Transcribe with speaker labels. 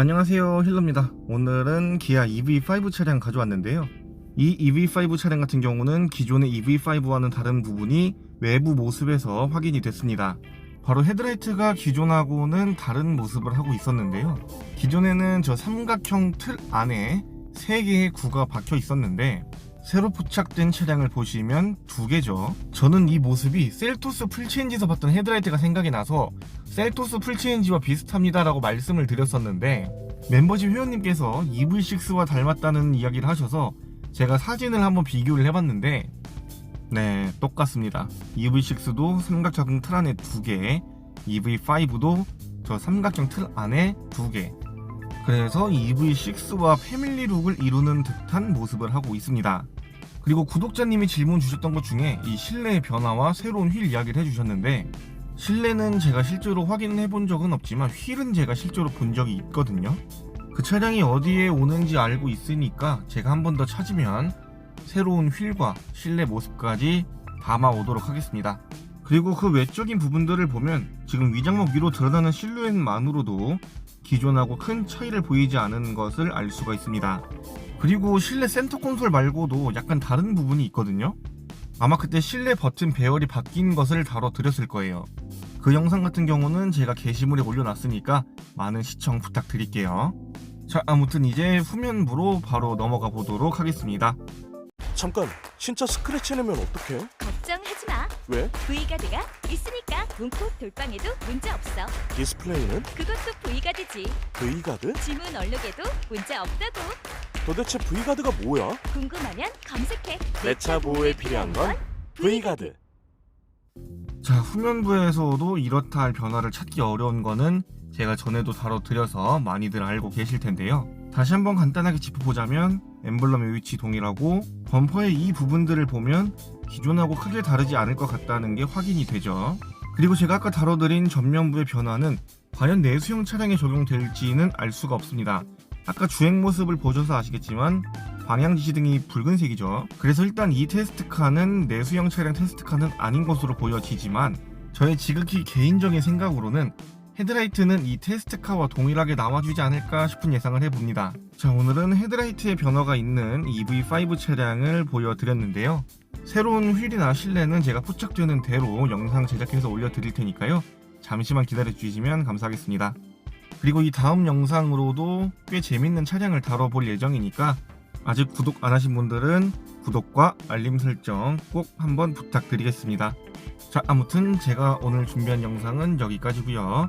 Speaker 1: 안녕하세요. 힐러입니다. 오늘은 기아 EV5 차량 가져왔는데요. 이 EV5 차량 같은 경우는 기존의 EV5와는 다른 부분이 외부 모습에서 확인이 됐습니다. 바로 헤드라이트가 기존하고는 다른 모습을 하고 있었는데요. 기존에는 저 삼각형 틀 안에 3개의 구가 박혀 있었는데 새로 포착된 차량을 보시면 두 개죠. 저는 이 모습이 셀토스 풀체인지에서 봤던 헤드라이트가 생각이 나서 셀토스 풀체인지와 비슷합니다 라고 말씀을 드렸었는데 멤버십 회원님께서 EV6와 닮았다는 이야기를 하셔서 제가 사진을 한번 비교를 해봤는데 네 똑같습니다. EV6도 삼각형 틀 안에 두개 EV5도 저 삼각형 틀 안에 두개. 그래서 EV6와 패밀리 룩을 이루는 듯한 모습을 하고 있습니다 그리고 구독자님이 질문 주셨던 것 중에 이 실내의 변화와 새로운 휠 이야기를 해주셨는데 실내는 제가 실제로 확인해 본 적은 없지만 휠은 제가 실제로 본 적이 있거든요. 그 차량이 어디에 오는지 알고 있으니까 제가 한 번 더 찾으면 새로운 휠과 실내 모습까지 담아 오도록 하겠습니다. 그리고 그 외적인 부분들을 보면 지금 위장막 위로 드러나는 실루엣만으로도 기존하고 큰 차이를 보이지 않은 것을 알 수가 있습니다. 그리고 실내 센터 콘솔 말고도 약간 다른 부분이 있거든요. 아마 그때 실내 버튼 배열이 바뀐 것을 다뤄드렸을 거예요. 그 영상 같은 경우는 제가 게시물에 올려놨으니까 많은 시청 부탁드릴게요. 자, 아무튼 이제 후면부로 바로 넘어가 보도록 하겠습니다.
Speaker 2: 잠깐 진짜 스크래치 내면 어떡해?
Speaker 3: 걱정하지 마.
Speaker 2: 왜?
Speaker 3: V가드가 있으니까 문콕 돌방에도 문제 없어.
Speaker 2: 디스플레이는
Speaker 3: 그것도 V가드지.
Speaker 2: V가드?
Speaker 3: 지문 얼룩에도 문제 없다고.
Speaker 2: 도대체 V가드가 뭐야?
Speaker 3: 궁금하면 검색해.
Speaker 2: 내 차 보호에 필요한 건 V가드
Speaker 1: 자, 후면부에서도 이렇다 할 변화를 찾기 어려운 거는 제가 전에도 다뤄드려서 많이들 알고 계실 텐데요. 다시 한번 간단하게 짚어보자면 엠블럼의 위치 동일하고 범퍼의 이 부분들을 보면 기존하고 크게 다르지 않을 것 같다는 게 확인이 되죠. 그리고 제가 아까 다뤄드린 전면부의 변화는 과연 내수형 차량에 적용될지는 알 수가 없습니다. 아까 주행 모습을 보셔서 아시겠지만 방향 지시등이 붉은색이죠. 그래서 일단 이 테스트카는 내수형 차량 테스트카는 아닌 것으로 보여지지만 저의 지극히 개인적인 생각으로는 헤드라이트는 이 테스트카와 동일하게 나와주지 않을까 싶은 예상을 해봅니다. 자, 오늘은 헤드라이트의 변화가 있는 EV5 차량을 보여드렸는데요. 새로운 휠이나 실내는 제가 포착되는 대로 영상 제작해서 올려드릴 테니까요. 잠시만 기다려주시면 감사하겠습니다. 그리고 이 다음 영상으로도 꽤 재밌는 차량을 다뤄볼 예정이니까 아직 구독 안 하신 분들은 구독과 알림 설정 꼭 한번 부탁드리겠습니다. 자, 아무튼 제가 오늘 준비한 영상은 여기까지고요.